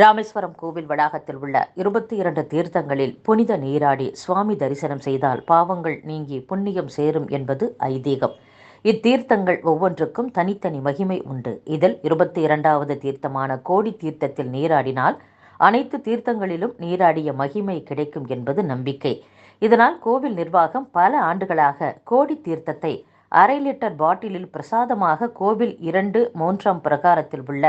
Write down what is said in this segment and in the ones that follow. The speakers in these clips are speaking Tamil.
ராமேஸ்வரம் கோவில் வளாகத்தில் உள்ள இருபத்தி இரண்டு தீர்த்தங்களில் புனித நீராடி சுவாமி தரிசனம் செய்தால் பாவங்கள் நீங்கி புண்ணியம் சேரும் என்பது ஐதீகம். இத்தீர்த்தங்கள் ஒவ்வொன்றுக்கும் தனித்தனி மகிமை உண்டு. இதில் இருபத்தி இரண்டாவது தீர்த்தமான கோடி தீர்த்தத்தில் நீராடினால் அனைத்து தீர்த்தங்களிலும் நீராடிய மகிமை கிடைக்கும் என்பது நம்பிக்கை. இதனால் கோவில் நிர்வாகம் பல ஆண்டுகளாக கோடி தீர்த்தத்தை அரை லிட்டர் பாட்டிலில் பிரசாதமாக கோவில் இரண்டு மூன்றாம் பிரகாரத்தில் உள்ள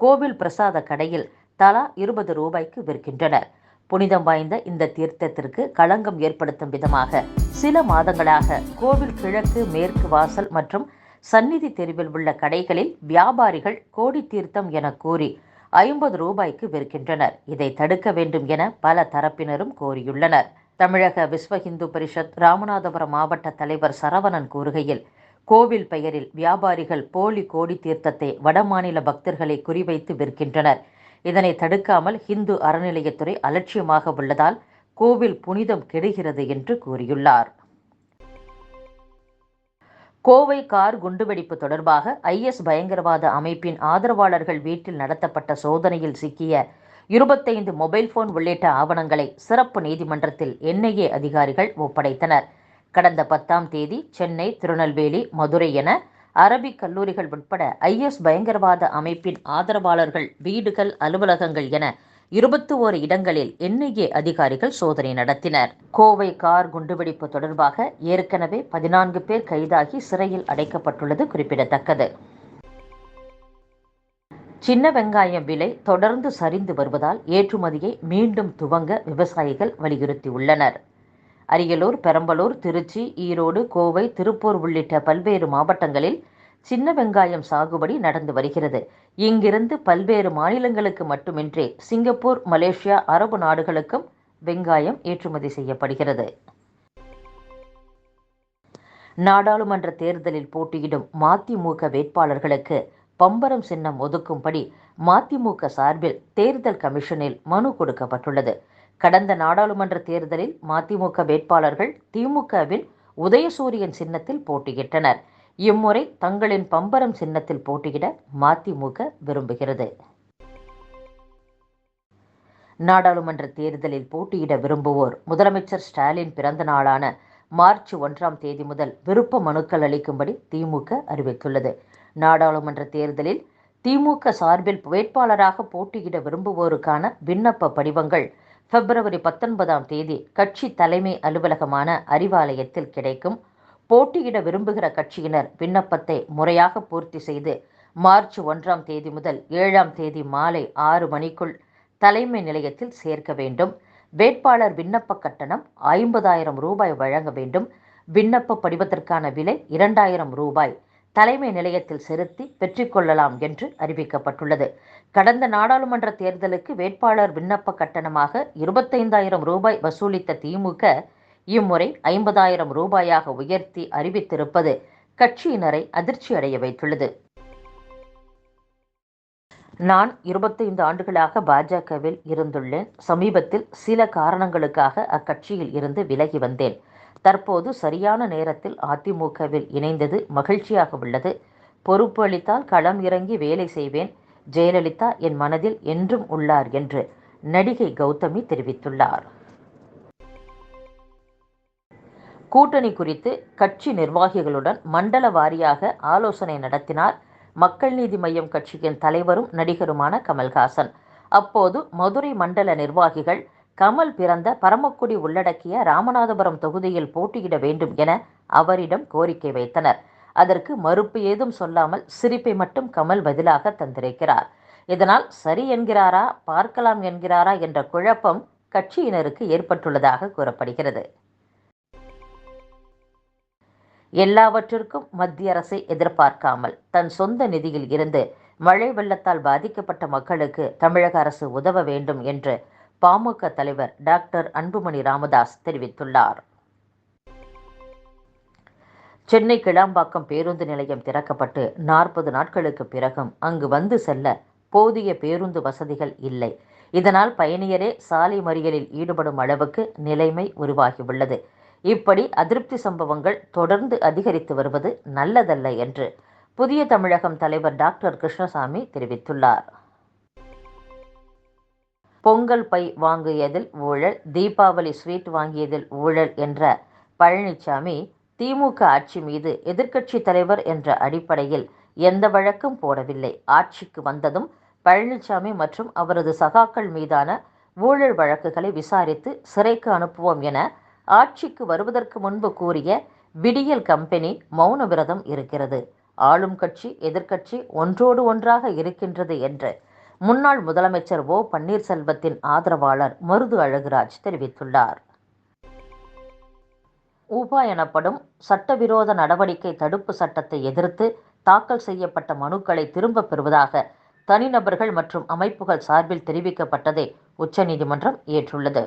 கோவில் பிரசாத கடையில் தலா இருபது ரூபாய்க்கு விற்கின்றனர். புனிதம் வாய்ந்த இந்த தீர்த்தத்திற்கு களங்கம் ஏற்படுத்தும் விதமாக சில மாதங்களாக கோவில் கிழக்கு மேற்கு வாசல் மற்றும் சந்நிதி தெருவில் உள்ள கடைகளில் வியாபாரிகள் கோடி தீர்த்தம் என கூறி ஐம்பது ரூபாய்க்கு விற்கின்றனர். இதை தடுக்க வேண்டும் என பல தரப்பினரும் கோரியுள்ளனர். தமிழக விஸ்வ இந்து பரிஷத் ராமநாதபுரம் மாவட்ட தலைவர் சரவணன் கூறுகையில் கோவில் பெயரில் வியாபாரிகள் போலி கோடி தீர்த்தத்தை வடமாநில பக்தர்களை குறிவைத்து விற்கின்றனர். இதனை தடுக்காமல் ஹிந்து அறநிலையத்துறை அலட்சியமாக உள்ளதால் கோவில் புனிதம் கெடுகிறது என்று கூறியுள்ளார். கோவை கார் குண்டுவெடிப்பு தொடர்பாக ஐஎஸ் பயங்கரவாத அமைப்பின் ஆதரவாளர்கள் வீட்டில் நடத்தப்பட்ட சோதனையில் சிக்கிய இருபத்தைந்து மொபைல் போன் உள்ளிட்ட ஆவணங்களை சிறப்பு நீதிமன்றத்தில் என்ஐஏ அதிகாரிகள் ஒப்படைத்தனர். கடந்த பத்தாம் தேதி சென்னை திருநெல்வேலி மதுரை என அரபிக் கல்லூரிகள் உட்பட ஐஎஸ் பயங்கரவாத அமைப்பின் ஆதரவாளர்கள் வீடுகள் அலுவலகங்கள் என இருபத்தி ஓரு இடங்களில் என்ஐஏ அதிகாரிகள் சோதனை நடத்தினர். கோவை கார் குண்டுவெடிப்பு தொடர்பாக ஏற்கனவே பதினான்கு பேர் கைதாகி சிறையில் அடைக்கப்பட்டுள்ளது குறிப்பிடத்தக்கது. சின்ன வெங்காயம் விலை தொடர்ந்து சரிந்து வருவதால் ஏற்றுமதியை மீண்டும் துவங்க விவசாயிகள் வலியுறுத்தியுள்ளனர். அரியலூர் பெரம்பலூர் திருச்சி ஈரோடு கோவை திருப்பூர் உள்ளிட்ட பல்வேறு மாவட்டங்களில் சின்ன வெங்காயம் சாகுபடி நடந்து வருகிறது. இங்கிருந்து பல்வேறு மாநிலங்களுக்கு மட்டுமின்றி சிங்கப்பூர் மலேசியா அரபு நாடுகளுக்கும் வெங்காயம் ஏற்றுமதி செய்யப்படுகிறது. நாடாளுமன்ற தேர்தலில் போட்டியிடும் மதிமுக வேட்பாளர்களுக்கு பம்பரம் சின்னம் ஒதுக்கும்படி மதிமுக சார்பில் தேர்தல் கமிஷனில் மனு கொடுக்கப்பட்டுள்ளது. கடந்த நாடாளுமன்ற தேர்தலில் மதிமுக வேட்பாளர்கள் திமுகவில் உதயசூரியன் சின்னத்தில் போட்டியிட்டனர். இம்முறை தங்களின் பம்பரம் சின்னத்தில் போட்டியிட மதிமுக விரும்புகிறது. நாடாளுமன்ற தேர்தலில் போட்டியிட விரும்புவோர் முதலமைச்சர் ஸ்டாலின் பிறந்த நாளான மார்ச் ஒன்றாம் தேதி முதல் விருப்ப மனுக்கள் அளிக்கும்படி திமுக அறிவித்துள்ளது. நாடாளுமன்ற தேர்தலில் திமுக சார்பில் வேட்பாளராக போட்டியிட விரும்புவோருக்கான விண்ணப்ப படிவங்கள் பிப்ரவரி பத்தொன்பதாம் தேதி கட்சி தலைமை அலுவலகமான அறிவாலயத்தில் கிடைக்கும். போட்டியிட விரும்புகிற கட்சியினர் விண்ணப்பத்தை முறையாக பூர்த்தி செய்து மார்ச் ஒன்றாம் தேதி முதல் ஏழாம் தேதி மாலை ஆறு மணிக்குள் தலைமை நிலையத்தில் சேர்க்க வேண்டும். வேட்பாளர் விண்ணப்ப கட்டணம் ஐம்பதாயிரம் ரூபாய் வழங்க வேண்டும். விண்ணப்ப படிவத்திற்கான விலை இரண்டாயிரம் ரூபாய். தலைமை நிலையத்தில் செலுத்தி பெற்றுக்கொள்ளலாம் என்று அறிவிக்கப்பட்டுள்ளது. கடந்த நாடாளுமன்ற தேர்தலுக்கு வேட்பாளர் விண்ணப்ப கட்டணமாக இருபத்தைந்தாயிரம் ரூபாய் வசூலித்த திமுக இம்முறை ஐம்பதாயிரம் ரூபாயாக உயர்த்தி அறிவித்திருப்பது கட்சியினரை அதிர்ச்சி அடைய வைத்துள்ளது. நான் இருபத்தைந்து ஆண்டுகளாக பாஜகவில் இருந்துள்ளேன். சமீபத்தில் சில காரணங்களுக்காக அக்கட்சியில் இருந்து விலகி வந்தேன். தற்போது சரியான நேரத்தில் அதிமுகவில் இணைந்தது மகிழ்ச்சியாக உள்ளது. பொறுப்பு அளித்தால் களம் இறங்கி வேலை செய்வேன். ஜெயலலிதா என் மனதில் என்றும் உள்ளார் என்று நடிகை கௌதமி தெரிவித்துள்ளார். கூட்டணி குறித்து கட்சி நிர்வாகிகளுடன் மண்டல வாரியாக ஆலோசனை நடத்தினார் மக்கள் நீதி மய்யம் கட்சியின் தலைவரும் நடிகருமான கமல்ஹாசன். அப்போது மதுரை மண்டல நிர்வாகிகள் கமல் பிறந்த பரமக்குடி உள்ளடக்கிய ராமநாதபுரம் தொகுதியில் போட்டியிட வேண்டும் என அவரிடம் கோரிக்கை வைத்தனர். அதற்கு மறுப்பு ஏதும் சொல்லாமல் சிரிப்பை மட்டும் கமல் பதிலாக தந்திருக்கிறார். இதனால் சரி என்கிறாரா பார்க்கலாம் என்கிறாரா என்ற குழப்பம் கட்சியினருக்கு ஏற்பட்டுள்ளதாக கூறப்படுகிறது. எல்லாவற்றிற்கும் மத்திய அரசை எதிர்பார்க்காமல் தன் சொந்த நிதியில் இருந்து மழை வெள்ளத்தால் பாதிக்கப்பட்ட மக்களுக்கு தமிழக அரசு உதவ வேண்டும் என்று பாமக தலைவர் டாக்டர் அன்புமணி ராமதாஸ் தெரிவித்துள்ளார். சென்னை கிளாம்பாக்கம் பேருந்து நிலையம் திறக்கப்பட்டு நாற்பது நாட்களுக்கு பிறகும் அங்கு வந்து செல்ல போதிய பேருந்து வசதிகள் இல்லை. இதனால் பயணியரே சாலை மறியலில் ஈடுபடும் அளவுக்கு நிலைமை உருவாகியுள்ளது. இப்படி அதிருப்தி சம்பவங்கள் தொடர்ந்து அதிகரித்து வருவது நல்லதல்ல என்று புதிய தமிழகம் தலைவர் டாக்டர் கிருஷ்ணசாமி தெரிவித்துள்ளார். பொங்கல் பை வாங்கியதில் ஊழல் தீபாவளி ஸ்வீட் வாங்கியதில் ஊழல் என்ற பழனிசாமி திமுக ஆட்சி மீது எதிர்க்கட்சி தலைவர் என்ற அடிப்படையில் எந்த வழக்கும் போடவில்லை. ஆட்சிக்கு வந்ததும் பழனிசாமி மற்றும் அவரது சகாக்கள் மீதான ஊழல் வழக்குகளை விசாரித்து சிறைக்கு அனுப்புவோம் என ஆட்சிக்கு வருவதற்கு முன்பு கூறிய விடியல் கம்பெனி மௌன விரதம் இருக்கிறது. ஆளும் கட்சி எதிர்க்கட்சி ஒன்றோடு ஒன்றாக இருக்கின்றது என்று முன்னாள் முதலமைச்சர் ஓ பன்னீர்செல்வத்தின் ஆதரவாளர் மருது அழகுராஜ் தெரிவித்துள்ளார். ஊபா எனப்படும் சட்டவிரோத நடவடிக்கை தடுப்பு சட்டத்தை எதிர்த்து தாக்கல் செய்யப்பட்ட மனுக்களை திரும்பப் பெறுவதாக தனிநபர்கள் மற்றும் அமைப்புகள் சார்பில் தெரிவிக்கப்பட்டதை உச்சநீதிமன்றம் ஏற்றுள்ளது.